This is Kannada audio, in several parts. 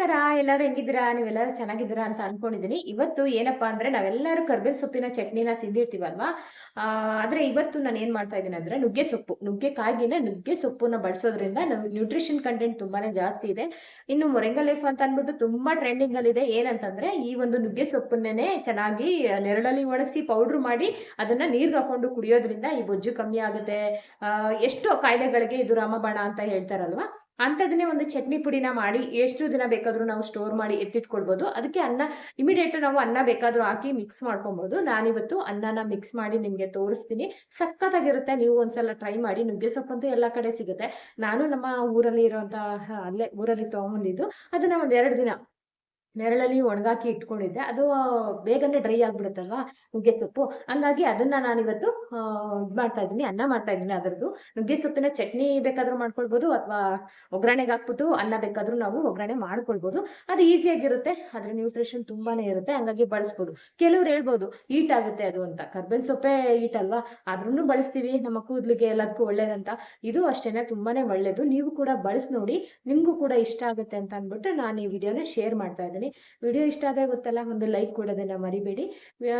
ನಮಸ್ಕಾರ, ಎಲ್ಲರೂ ಹೆಂಗಿದ್ದೀರಾ? ನೀವೆಲ್ಲರೂ ಚೆನ್ನಾಗಿದ್ದೀರಾ ಅಂತ ಅನ್ಕೊಂಡಿದ್ದೀನಿ ಇವತ್ತು ಏನಪ್ಪಾ ಅಂದ್ರೆ ನಾವೆಲ್ಲರೂ ಕರ್ಬೇವ್ ಸೊಪ್ಪಿನ ಚಟ್ನಿನ ತಿಂದಿರ್ತೀವಲ್ವಾ? ಆದ್ರೆ ಇವತ್ತು ನಾನು ಏನ್ ಮಾಡ್ತಾ ಇದ್ದೀನಿ ಅಂದ್ರೆ ನುಗ್ಗೆ ಸೊಪ್ಪು. ನುಗ್ಗೆ ಕಾಯಿಗಿನ ನುಗ್ಗೆ ಸೊಪ್ಪನ್ನ ಬಳಸೋದ್ರಿಂದ ನ್ಯೂಟ್ರಿಷನ್ ಕಂಟೆಂಟ್ ತುಂಬಾನೇ ಜಾಸ್ತಿ ಇದೆ. ಇನ್ನು ಮೊರೆಂಗ ಲೈಫ್ ಅಂತ ಅಂದ್ಬಿಟ್ಟು ತುಂಬಾ ಟ್ರೆಂಡಿಂಗ್ ಅಲ್ಲಿ ಇದೆ ಏನಂತಂದ್ರೆ ಈ ಒಂದು ನುಗ್ಗೆ ಸೊಪ್ಪನ್ನೇ ಚೆನ್ನಾಗಿ ನೆರಳಲ್ಲಿ ಒಣಗಿಸಿ ಪೌಡರ್ ಮಾಡಿ ಅದನ್ನ ನೀರ್ಗೆ ಹಾಕೊಂಡು ಕುಡಿಯೋದ್ರಿಂದ ಈ ಬೊಜ್ಜು ಕಮ್ಮಿ ಆಗುತ್ತೆ. ಎಷ್ಟೋ ಕಾಯಿಲೆಗಳಿಗೆ ಇದು ರಾಮಬಾಣ ಅಂತ ಹೇಳ್ತಾರಲ್ವಾ? ಅಂಥದನ್ನೇ ಒಂದು ಚಟ್ನಿ ಪುಡಿನ ಮಾಡಿ ಎಷ್ಟು ದಿನ ಬೇಕಾದರೂ ನಾವು ಸ್ಟೋರ್ ಮಾಡಿ ಎತ್ತಿಟ್ಕೊಳ್ಬೋದು. ಅದಕ್ಕೆ ಅನ್ನ ಇಮಿಡಿಯೇಟ್ ನಾವು ಅನ್ನ ಬೇಕಾದರೂ ಹಾಕಿ ಮಿಕ್ಸ್ ಮಾಡ್ಕೊಬೋದು ನಾನಿವತ್ತು ಅನ್ನನ ಮಿಕ್ಸ್ ಮಾಡಿ ನಿಮಗೆ ತೋರಿಸ್ತೀನಿ. ಸಖತ್ತಾಗಿರುತ್ತೆ. ನೀವು ಒಂದ್ಸಲ ಟ್ರೈ ಮಾಡಿ ನುಗ್ಗೆ ಸೊಪ್ಪಂತೂ ಎಲ್ಲ ಕಡೆ ಸಿಗುತ್ತೆ. ನಾನು ನಮ್ಮ ಊರಲ್ಲಿ ಇರುವಂತಹ, ಅಲ್ಲೇ ಊರಲ್ಲಿ ತಗೊಂಡಿದ್ದು ಅದನ್ನ ಎರಡು ದಿನ ನೆರಳಲ್ಲಿ ಒಣಗಾಕಿ ಇಟ್ಕೊಂಡಿದ್ದೆ. ಅದು ಬೇಗನೆ ಡ್ರೈ ಆಗ್ಬಿಡುತ್ತಲ್ವಾ? ನುಗ್ಗೆ ಸೊಪ್ಪು. ಹಂಗಾಗಿ ಅದನ್ನ ನಾನಿವತ್ತು ಇದ್ ಮಾಡ್ತಾ ಇದ್ದೀನಿ. ಅನ್ನ ಮಾಡ್ತಾ ಇದ್ದೀನಿ ಅದರದ್ದು. ನುಗ್ಗೆ ಸೊಪ್ಪಿನ ಚಟ್ನಿ ಬೇಕಾದ್ರೂ ಮಾಡ್ಕೊಳ್ಬೋದು ಅಥವಾ ಒಗ್ಗರಣೆಗೆ ಹಾಕ್ಬಿಟ್ಟು ಅನ್ನ ಬೇಕಾದ್ರೂ ನಾವು ಒಗ್ಗರಣೆ ಮಾಡ್ಕೊಳ್ಬೋದು. ಅದು ಈಸಿಯಾಗಿರುತ್ತೆ. ಅದ್ರ ನ್ಯೂಟ್ರಿಷನ್ ತುಂಬಾನೇ ಇರುತ್ತೆ. ಹಂಗಾಗಿ ಬಳಸ್ಬೋದು. ಕೆಲವ್ರು ಹೇಳ್ಬೋದು ಈಟ್ ಆಗುತ್ತೆ ಅದು ಅಂತ. ಕರ್ಬೇವಿನ ಸೊಪ್ಪೆ ಈಟ್ ಅಲ್ವಾ? ಆದ್ರೂ ಬಳಸ್ತೀವಿ. ನಮ್ಮ ಕೂದಲಿಗೆ ಎಲ್ಲದಕ್ಕೂ ಒಳ್ಳೇದಂತ. ಇದು ಅಷ್ಟೇನೆ, ತುಂಬಾನೇ ಒಳ್ಳೇದು. ನೀವು ಕೂಡ ಬಳಸಿ ನೋಡಿ, ನಿಮಗೂ ಕೂಡ ಇಷ್ಟ ಆಗುತ್ತೆ ಅಂತ ಅಂದ್ಬಿಟ್ಟು ನಾನು ಈ ವಿಡಿಯೋನ ಶೇರ್ ಮಾಡ್ತಾ ಇದ್ದೀನಿ. ವಿಡಿಯೋ ಇಷ್ಟ ಆದರೆ ಗೊತ್ತಲ್ಲ, ಒಂದು ಲೈಕ್ ಕೊಡೋದನ್ನು ಮರಿಬೇಡಿ.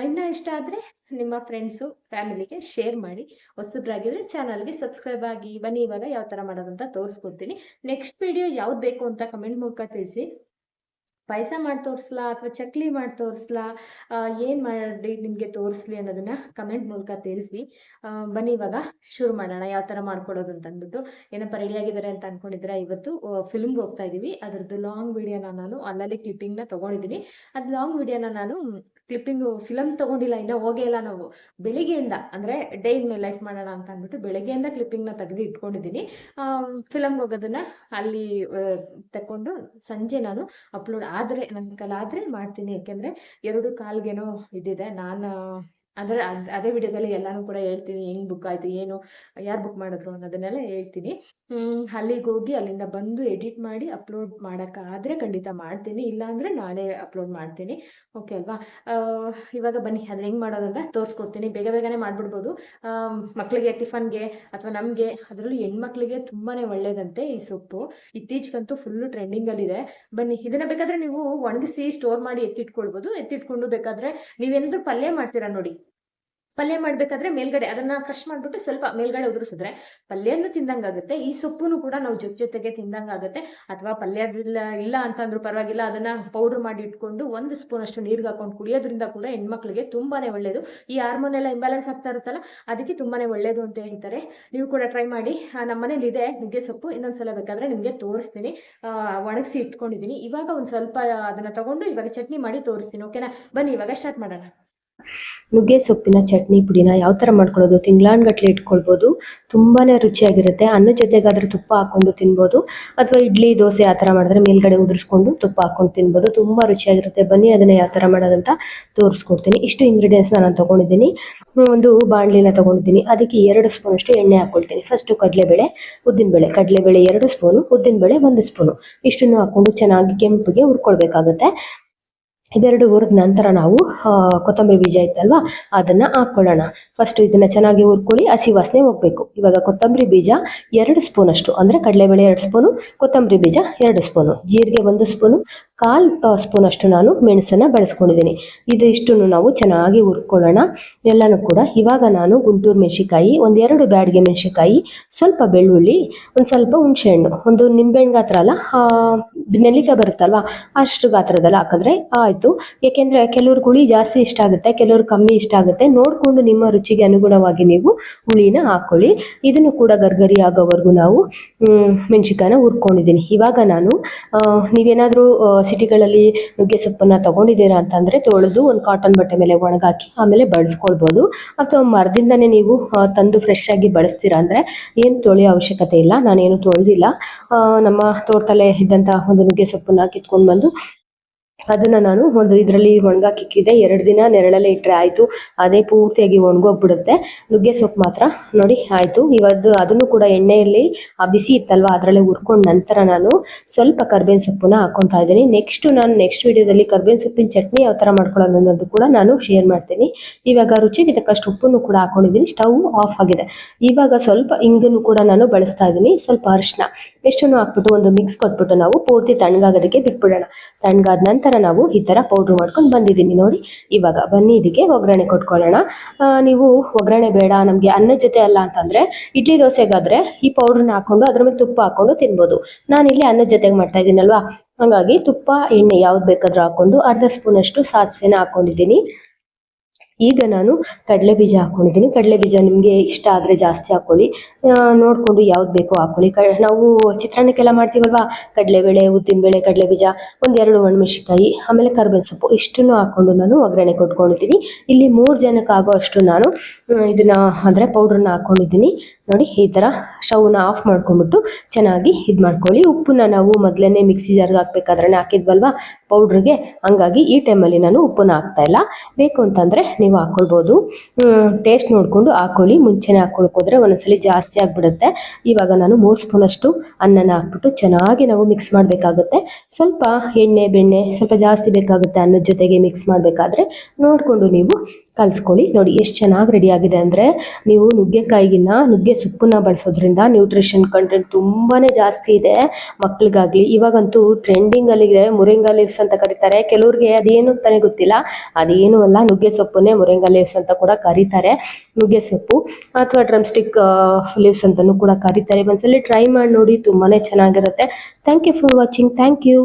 ಇನ್ನ ಇಷ್ಟ ಆದರೆ ನಿಮ್ಮ ಫ್ರೆಂಡ್ಸು ಫ್ಯಾಮಿಲಿಗೆ ಶೇರ್ ಮಾಡಿ. ಹೊಸಬ್ರಾಗಿದ್ರೆ ಚಾನಲ್ಗೆ ಸಬ್ಸ್ಕ್ರೈಬ್ ಆಗಿ, ಬನ್ನಿ ಇವಾಗ ಯಾವ ಥರ ಮಾಡೋದಂತ ತೋರಿಸ್ಕೊಡ್ತೀನಿ. ನೆಕ್ಸ್ಟ್ ವಿಡಿಯೋ ಯಾವ್ದು ಬೇಕು ಅಂತ ಕಮೆಂಟ್ ಮೂಲಕ ತಿಳಿಸಿ. ಪಾಯಸ ಮಾಡಿ ತೋರಿಸ್ಲಾ ಅಥವಾ ಚಕ್ಲಿ ಮಾಡಿ ತೋರಿಸ್ಲಾ? ಏನು ಮಾಡಿ ನಿಮಗೆ ತೋರಿಸ್ಲಿ ಅನ್ನೋದನ್ನ ಕಮೆಂಟ್ ಮೂಲಕ ತಿಳಿಸಿ ಬನ್ನಿ ಇವಾಗ ಶುರು ಮಾಡೋಣ. ಯಾವ ಥರ ಮಾಡ್ಕೊಡೋದು ಅಂತ ಅಂದ್ಬಿಟ್ಟು. ಏನಪ್ಪ ರೆಡಿ ಆಗಿದ್ದಾರೆ ಅಂತ ಅನ್ಕೊಂಡಿದ್ರೆ ಇವತ್ತು ಫಿಲ್ಮ್ಗೆ ಹೋಗ್ತಾ ಇದ್ದೀವಿ ಅದರದ್ದು ಲಾಂಗ್ ವಿಡಿಯೋನ ನಾನು ಅಲ್ಲಲ್ಲಿ ಕ್ಲಿಪ್ಪಿಂಗ್ನ ತೊಗೊಂಡಿದ್ದೀನಿ. ಅದು ಲಾಂಗ್ ವಿಡಿಯೋನ ನಾನು ಕ್ಲಿಪ್ಪಿಂಗು ಫಿಲಮ್ ತಗೊಂಡಿಲ್ಲ, ಇನ್ನೂ ಹೋಗೇ ಇಲ್ಲ ನಾವು. ಬೆಳಿಗ್ಗೆಯಿಂದ, ಅಂದರೆ ಡೇ ಇನ್ ಲೈಫ್ ಮಾಡೋಣ ಅಂತ ಅಂದ್ಬಿಟ್ಟು ಬೆಳಗ್ಗೆಯಿಂದ ಕ್ಲಿಪ್ಪಿಂಗ್ನ ತೆಗೆದು ಇಟ್ಕೊಂಡಿದ್ದೀನಿ. ಫಿಲಮ್ಗೆ ಹೋಗೋದನ್ನ ಅಲ್ಲಿ ತಕೊಂಡು ಸಂಜೆ ನಾನು ಅಪ್ಲೋಡ್ ಆದರೆ ನನ್ನ ಕಲಾದರೆ ಮಾಡ್ತೀನಿ. ಯಾಕೆಂದರೆ ಎರಡು ಕಾಲ್ಗೇನೋ ಇದಿದೆ. ನಾನು ಅಂದರೆ ಅದ್ ಅದೇ ವಿಡಿಯೋದಲ್ಲಿ ಎಲ್ಲಾನು ಕೂಡ ಹೇಳ್ತೀನಿ, ಹೆಂಗ್ ಬುಕ್ ಆಯಿತು, ಏನು, ಯಾರು ಬುಕ್ ಮಾಡಿದ್ರು ಅನ್ನೋದನ್ನೆಲ್ಲ ಹೇಳ್ತೀನಿ. ಅಲ್ಲಿಗೆ ಹೋಗಿ ಅಲ್ಲಿಂದ ಬಂದು ಎಡಿಟ್ ಮಾಡಿ ಅಪ್ಲೋಡ್ ಮಾಡೋಕ್ಕಾದರೆ ಖಂಡಿತ ಮಾಡ್ತೀನಿ. ಇಲ್ಲಾಂದರೆ ನಾಳೆ ಅಪ್ಲೋಡ್ ಮಾಡ್ತೀನಿ. ಓಕೆ ಅಲ್ವಾ? ಇವಾಗ ಬನ್ನಿ ಅದನ್ನ ಹೆಂಗೆ ಮಾಡೋದಂತ ತೋರಿಸ್ಕೊಡ್ತೀನಿ. ಬೇಗ ಬೇಗನೆ ಮಾಡಿಬಿಡ್ಬೋದು. ಮಕ್ಕಳಿಗೆ ಟಿಫನ್ಗೆ ಅಥವಾ ನಮಗೆ, ಅದರಲ್ಲೂ ಹೆಣ್ಮಕ್ಳಿಗೆ ತುಂಬಾ ಒಳ್ಳೇದಂತೆ ಈ ಸೊಪ್ಪು. ಇತ್ತೀಚೆಗಂತೂ ಫುಲ್ಲು ಟ್ರೆಂಡಿಂಗಲ್ಲಿದೆ ಬನ್ನಿ, ಇದನ್ನ ಬೇಕಾದ್ರೆ ನೀವು ಒಣಗಿಸಿ ಸ್ಟೋರ್ ಮಾಡಿ ಎತ್ತಿಟ್ಕೊಳ್ಬೋದು. ಎತ್ತಿಟ್ಕೊಂಡು ಬೇಕಾದ್ರೆ ನೀವೇನಾದ್ರೂ ಪಲ್ಯ ಮಾಡ್ತೀರಾ ನೋಡಿ. ಪಲ್ಯ ಮಾಡಬೇಕಾದ್ರೆ ಮೇಲ್ಗಡೆ ಅದನ್ನ ಫ್ರೆಶ್ ಮಾಡಿಬಿಟ್ಟು ಸ್ವಲ್ಪ ಮೇಲ್ಗಡೆ ಉದುರಿಸಿದ್ರೆ ಪಲ್ಯನೂ ತಿಂದಂಗಾಗುತ್ತೆ, ಈ ಸೊಪ್ಪುನು ಕೂಡ ನಾವು ಜೊತೆ ಜೊತೆಗೆ ತಿಂದಂಗಾಗುತ್ತೆ. ಅಥವಾ ಪಲ್ಯದಿಲ್ಲ, ಇಲ್ಲ ಅಂತಂದ್ರೂ ಪರವಾಗಿಲ್ಲ, ಅದನ್ನ ಪೌಡರ್ ಮಾಡಿ ಇಟ್ಕೊಂಡು ಒಂದು ಸ್ಪೂನ್ ಅಷ್ಟು ನೀರಿಗೆ ಹಾಕೊಂಡು ಕುಡಿಯೋದ್ರಿಂದ ಕೂಡ ಹೆಣ್ಮಕ್ಳಿಗೆ ತುಂಬಾನೇ ಒಳ್ಳೆಯದು ಈ ಹಾರ್ಮೋನ್ ಎಲ್ಲ ಇಂಬ್ಯಾಲೆನ್ಸ್ ಆಗ್ತಾ ಇರುತ್ತಲ್ಲ, ಅದಕ್ಕೆ ತುಂಬಾನೇ ಒಳ್ಳೆಯದು ಅಂತ ಹೇಳ್ತಾರೆ. ನೀವು ಕೂಡ ಟ್ರೈ ಮಾಡಿ. ನಮ್ಮ ಮನೇಲಿ ಇದೆ ನುಗ್ಗೆ ಸೊಪ್ಪು, ಇನ್ನೊಂದ್ಸಲ ಬೇಕಾದ್ರೆ ನಿಮಗೆ ತೋರಿಸ್ತೀನಿ. ಒಣಗಿಸಿ ಇಟ್ಕೊಂಡಿದ್ದೀನಿ ಇವಾಗ ಒಂದು ಸ್ವಲ್ಪ ಅದನ್ನ ತಗೊಂಡು ಇವಾಗ ಚಟ್ನಿ ಮಾಡಿ ತೋರಿಸ್ತೀನಿ ಓಕೆನಾ ಬನ್ನಿ, ಇವಾಗ ಸ್ಟಾರ್ಟ್ ಮಾಡೋಣ. ನುಗ್ಗೆ ಸೊಪ್ಪಿನ ಚಟ್ನಿ, ಪುಡಿನ ಯಾವ ಥರ ಮಾಡ್ಕೊಳ್ಳೋದು? ತಿಂಗಳಾನ್ಗಟ್ಲೆ ಇಟ್ಕೊಳ್ಬೋದು. ತುಂಬಾನೇ ರುಚಿಯಾಗಿರುತ್ತೆ. ಅನ್ನ ಜೊತೆಗಾದ್ರೆ ತುಪ್ಪ ಹಾಕೊಂಡು ತಿನ್ಬೋದು. ಅಥವಾ ಇಡ್ಲಿ, ದೋಸೆ ಆ ಥರ ಮಾಡಿದ್ರೆ ಮೇಲ್ಗಡೆ ಉದುರಿಸ್ಕೊಂಡು ತುಪ್ಪ ಹಾಕೊಂಡು ತಿನ್ಬೋದು. ತುಂಬಾ ರುಚಿಯಾಗಿರುತ್ತೆ. ಬನ್ನಿ, ಅದನ್ನ ಯಾವ ಥರ ಮಾಡೋದಂತ ತೋರಿಸ್ಕೊಡ್ತೀನಿ. ಇಷ್ಟು ಇಂಗ್ರೀಡಿಯೆಂಟ್ಸ್ನ ನಾನು ತಗೊಂಡಿದ್ದೀನಿ. ಒಂದು ಬಾಣಲಿನ ತಗೊಂಡಿದ್ದೀನಿ. ಅದಕ್ಕೆ ಎರಡು ಸ್ಪೂನ್ ಅಷ್ಟು ಎಣ್ಣೆ ಹಾಕೊಳ್ತೀನಿ ಫಸ್ಟು ಕಡಲೆಬೇಳೆ, ಉದ್ದಿನಬೇಳೆ. ಕಡಲೆಬೇಳೆ ಎರಡು ಸ್ಪೂನು ಉದ್ದಿನಬೇಳೆ ಒಂದು ಸ್ಪೂನು ಇಷ್ಟನ್ನು ಹಾಕೊಂಡು ಚೆನ್ನಾಗಿ ಕೆಂಪಿಗೆ ಹುರ್ಕೊಳ್ಬೇಕಾಗತ್ತೆ. ಇದೆರಡು ಹುರಿದ ನಂತರ ನಾವು ಕೊತ್ತಂಬರಿ ಬೀಜ ಇತ್ತಲ್ವಾ? ಅದನ್ನ ಹಾಕೊಳ್ಳೋಣ. ಫಸ್ಟ್ ಇದನ್ನ ಚೆನ್ನಾಗಿ ಹುರ್ಕೊಳ್ಳಿ, ಹಸಿ ವಾಸನೆ ಹೋಗ್ಬೇಕು. ಇವಾಗ ಕೊತ್ತಂಬರಿ ಬೀಜ ಎರಡು ಸ್ಪೂನ್ ಅಷ್ಟು ಅಂದ್ರೆ ಕಡಲೆಬೇಳೆ ಎರಡು ಸ್ಪೂನು, ಕೊತ್ತಂಬರಿ ಬೀಜ ಎರಡು ಸ್ಪೂನು, ಜೀರಿಗೆ ಒಂದು ಸ್ಪೂನು ಕಾಲ್ ಸ್ಪೂನ್ ಅಷ್ಟು ನಾನು ಮೆಣಸನ್ನ ಬಳಸ್ಕೊಂಡಿದ್ದೀನಿ. ಇದು ಇಷ್ಟನ್ನು ನಾವು ಚೆನ್ನಾಗಿ ಹುರ್ಕೊಳ್ಳೋಣ. ಎಲ್ಲನೂ ಕೂಡ ಇವಾಗ ನಾನು ಗುಂಟೂರು ಮೆಣಸಿಕಾಯಿ ಒಂದೆರಡು ಬ್ಯಾಡಿಗೆ ಮೆಣಸಿಕಾಯಿ ಸ್ವಲ್ಪ ಬೆಳ್ಳುಳ್ಳಿ, ಒಂದು ಸ್ವಲ್ಪ ಹುಣಸೆಹಣ್ಣು, ಒಂದು ನಿಂಬೆಹಣ್ಣು ಗಾತ್ರ ಅಲ್ಲ ನೆಲ್ಲಿಕಾಯಿ ಬರುತ್ತಲ್ವ, ಅಷ್ಟು ಗಾತ್ರದಲ್ಲಿ ಹಾಕಿದ್ರೆ ಆಯಿತು. ಏಕೆಂದರೆ ಕೆಲವ್ರಿಗೆ ಹುಳಿ ಜಾಸ್ತಿ ಇಷ್ಟ ಆಗುತ್ತೆ ಕೆಲವ್ರಿಗೆ ಕಮ್ಮಿ ಇಷ್ಟ ಆಗುತ್ತೆ. ನೋಡಿಕೊಂಡು ನಿಮ್ಮ ರುಚಿಗೆ ಅನುಗುಣವಾಗಿ ನೀವು ಹುಳಿನ ಹಾಕ್ಕೊಳ್ಳಿ ಇದನ್ನು ಕೂಡ ಗರ್ಗರಿ ಆಗೋವರೆಗೂ ನಾವು ಮೆಣಸಿಕಾಯನ್ನ ಹುರ್ಕೊಂಡಿದ್ದೀನಿ. ಇವಾಗ ನಾನು ನೀವೇನಾದರೂ ಸಿಟಿಗಳಲ್ಲಿ ನುಗ್ಗೆ ಸೊಪ್ಪನ್ನ ತಗೊಂಡಿದ್ದೀರಾ ಅಂತಂದ್ರೆ ತೊಳೆದು ಒಂದು ಕಾಟನ್ ಬಟ್ಟೆ ಮೇಲೆ ಒಣಗಾಕಿ ಆಮೇಲೆ ಬಳಸ್ಕೊಳ್ಬಹುದು ಅಥವಾ ಮರದಿಂದನೇ ನೀವು ತಂದು ಫ್ರೆಶ್ ಆಗಿ ಬಳಸ್ತೀರಾ ಅಂದ್ರೆ ಏನು ತೊಳೆಯೋ ಅವಶ್ಯಕತೆ ಇಲ್ಲ, ನಾನೇನು ತೊಳೆದಿಲ್ಲ. ನಮ್ಮ ತೋಟದಲ್ಲೇ ಇದ್ದಂತಹ ಒಂದು ನುಗ್ಗೆ ಸೊಪ್ಪನ್ನ ಕಿತ್ಕೊಂಡು ಬಂದು ಅದನ್ನ ನಾನು ಒಂದು ಇದರಲ್ಲಿ ಒಣಗಾಕಿಕ್ಕಿದೆ ಎರಡು ದಿನ ನೆರಳಲ್ಲೇ ಇಟ್ಟರೆ ಆಯಿತು. ಅದೇ ಪೂರ್ತಿಯಾಗಿ ಒಣಗೋಗ್ಬಿಡುತ್ತೆ. ನುಗ್ಗೆ ಸೊಪ್ಪು ಮಾತ್ರ. ನೋಡಿ, ಆಯಿತು. ಇವತ್ತು ಅದನ್ನು ಕೂಡ ಎಣ್ಣೆಯಲ್ಲಿ ಆ ಬಿಸಿ ಇತ್ತಲ್ವಾ, ಅದರಲ್ಲೇ ಹುರ್ಕೊಂಡು ನಂತರ ನಾನು ಸ್ವಲ್ಪ ಕರ್ಬೇವಿನ ಸೊಪ್ಪನ್ನ ಹಾಕೊತಾ ಇದ್ದೀನಿ. ನೆಕ್ಸ್ಟ್ ನಾನು ನೆಕ್ಸ್ಟ್ ವಿಡಿಯೋದಲ್ಲಿ ಕರ್ಬೇವಿನ ಸೊಪ್ಪಿನ ಚಟ್ನಿ ಯಾವ ಥರ ಮಾಡ್ಕೊಳ್ಳೋದು ಅನ್ನೋದು ಕೂಡ ನಾನು ಶೇರ್ ಮಾಡ್ತೀನಿ. ಇವಾಗ ರುಚಿಗೆ ತಕ್ಕಷ್ಟು ಉಪ್ಪನ್ನು ಕೂಡ ಹಾಕೊಂಡಿದ್ದೀನಿ. ಸ್ಟವ್ ಆಫ್ ಆಗಿದೆ. ಇವಾಗ ಸ್ವಲ್ಪ ಇಂಗನ್ನು ಕೂಡ ನಾನು ಬಳಸ್ತಾ ಇದ್ದೀನಿ. ಸ್ವಲ್ಪ ಅರಿಶಿನ ಇಷ್ಟನ್ನು ಹಾಕ್ಬಿಟ್ಟು ಒಂದು ಮಿಕ್ಸ್ ಕೊಟ್ಬಿಟ್ಟು ನಾವು ಪೂರ್ತಿ ತಣ್ಣಗಾಗೋದಕ್ಕೆ ಬಿಟ್ಬಿಡೋಣ. ತಣ್ಣಗಾದ ನಂತರ ನಾವು ಈ ಥರ ಪೌಡ್ರ್ ಮಾಡ್ಕೊಂಡು ಬಂದಿದ್ದೀನಿ ನೋಡಿ. ಇವಾಗ ಬನ್ನಿ, ಇದಕ್ಕೆ ಒಗ್ಗರಣೆ ಕೊಟ್ಕೊಳ್ಳೋಣ. ನೀವು ಒಗ್ಗರಣೆ ಬೇಡ, ನಮಗೆ ಅನ್ನದ ಜೊತೆ ಅಲ್ಲ ಅಂತಂದರೆ ಇಡ್ಲಿ ದೋಸೆಗಾದರೆ ಈ ಪೌಡ್ರನ್ನ ಹಾಕ್ಕೊಂಡು ಅದ್ರ ಮೇಲೆ ತುಪ್ಪ ಹಾಕ್ಕೊಂಡು ತಿನ್ಬೋದು. ನಾನಿಲ್ಲಿ ಅನ್ನದ ಜೊತೆಗೆ ಮಾಡ್ತಾ ಇದ್ದೀನಲ್ವಾ? ಹಾಗಾಗಿ ತುಪ್ಪ, ಎಣ್ಣೆ ಯಾವ್ದು ಬೇಕಾದ್ರೂ ಹಾಕ್ಕೊಂಡು ಅರ್ಧ ಸ್ಪೂನಷ್ಟು ಸಾಸಿವೆನ ಹಾಕ್ಕೊಂಡಿದ್ದೀನಿ ಈಗ ನಾನು ಕಡಲೆ ಬೀಜ ಹಾಕೊಂಡಿದ್ದೀನಿ. ಕಡಲೆ ಬೀಜ ನಿಮಗೆ ಇಷ್ಟ ಆದರೆ ಜಾಸ್ತಿ ಹಾಕೊಳ್ಳಿ. ನೋಡಿಕೊಂಡು ಯಾವ್ದು ಬೇಕೋ ಹಾಕ್ಕೊಳ್ಳಿ ಕ, ನಾವು ಚಿತ್ರಾನ್ನಕ್ಕೆಲ್ಲ ಮಾಡ್ತೀವಲ್ವಾ? ಕಡಲೆಬೇಳೆ, ಉದ್ದಿನಬೇಳೆ, ಕಡಲೆ ಬೀಜ, ಒಂದೆರಡು ಒಣಮೆಣಸಿಕಾಯಿ ಆಮೇಲೆ ಕರ್ಬೇವಿನ ಸೊಪ್ಪು, ಇಷ್ಟನ್ನು ಹಾಕ್ಕೊಂಡು ನಾನು ಒಗ್ಗರಣೆ ಕೊಟ್ಕೊಂಡಿದ್ದೀನಿ. ಇಲ್ಲಿ ಮೂರು ಜನಕ್ಕೆ ಆಗೋ ಅಷ್ಟು ನಾನು ಇದನ್ನು ಅಂದರೆ ಪೌಡ್ರನ್ನ ಹಾಕ್ಕೊಂಡಿದ್ದೀನಿ ನೋಡಿ, ಈ ಥರ ಸ್ಟವ್ನ ಆಫ್ ಮಾಡ್ಕೊಂಡ್ಬಿಟ್ಟು ಚೆನ್ನಾಗಿ ಇದು ಮಾಡ್ಕೊಳ್ಳಿ ಉಪ್ಪನ್ನ ನಾವು ಮೊದಲನೇ ಮಿಕ್ಸಿ ಜಾರ್ಗೆ ಹಾಕ್ಬೇಕಾದ್ರೆ ಹಾಕಿದ್ವಲ್ವಾ? ಪೌಡ್ರಿಗೆ. ಹಂಗಾಗಿ ಈ ಟೈಮಲ್ಲಿ ನಾನು ಉಪ್ಪನ್ನ ಹಾಕ್ತಾ ಇಲ್ಲ. ಬೇಕು ಅಂತಂದರೆ ನೀವು ಹಾಕ್ಕೊಳ್ಬೋದು ಟೇಸ್ಟ್ ನೋಡಿಕೊಂಡು ಹಾಕೊಳ್ಳಿ. ಮುಂಚೆನೇ ಹಾಕ್ಕೊಳ್ಕೋದ್ರೆ ಒಂದೊಂದ್ಸಲಿ ಜಾಸ್ತಿ ಆಗಿಬಿಡುತ್ತೆ. ಇವಾಗ ನಾನು ಮೂರು ಸ್ಪೂನಷ್ಟು ಅನ್ನನ ಹಾಕ್ಬಿಟ್ಟು ಚೆನ್ನಾಗಿ ನಾವು ಮಿಕ್ಸ್ ಮಾಡಬೇಕಾಗುತ್ತೆ. ಸ್ವಲ್ಪ ಎಣ್ಣೆ, ಬೆಣ್ಣೆ ಸ್ವಲ್ಪ ಜಾಸ್ತಿ ಬೇಕಾಗುತ್ತೆ ಅನ್ನದ ಜೊತೆಗೆ ಮಿಕ್ಸ್ ಮಾಡಬೇಕಾದ್ರೆ ನೋಡಿಕೊಂಡು ನೀವು ಕಲಿಸ್ಕೊಳ್ಳಿ. ನೋಡಿ, ಎಷ್ಟು ಚೆನ್ನಾಗಿ ರೆಡಿ ಆಗಿದೆ ಅಂದರೆ ನೀವು ನುಗ್ಗೆಕಾಯಿಗಿನ್ನ ನುಗ್ಗೆ ಸೊಪ್ಪನ್ನ ಬಳಸೋದ್ರಿಂದ ನ್ಯೂಟ್ರಿಷನ್ ಕಂಟೆಂಟ್ ತುಂಬಾ ಜಾಸ್ತಿ ಇದೆ ಮಕ್ಳಿಗಾಗಲಿ. ಇವಾಗಂತೂ ಟ್ರೆಂಡಿಂಗಲ್ಲಿದೆ ಮುರಿಂಗಾ ಲೀವ್ಸ್ ಅಂತ ಕರೀತಾರೆ. ಕೆಲವ್ರಿಗೆ ಅದೇನು ಅಂತಾನೆ ಗೊತ್ತಿಲ್ಲ. ಅದೇನು ಅಲ್ಲ, ನುಗ್ಗೆ ಸೊಪ್ಪನ್ನೇ ಮುರಿಂಗಾ ಲೀವ್ಸ್ ಅಂತ ಕೂಡ ಕರೀತಾರೆ. ನುಗ್ಗೆ ಸೊಪ್ಪು ಅಥವಾ ಡ್ರಮ್ ಸ್ಟಿಕ್ ಲೀವ್ಸ್ ಅಂತಲೂ ಕೂಡ ಕರೀತಾರೆ. ಒಂದ್ಸಲಿ ಟ್ರೈ ಮಾಡಿ ನೋಡಿ ತುಂಬಾ ಚೆನ್ನಾಗಿರುತ್ತೆ. Thank you for watching thank you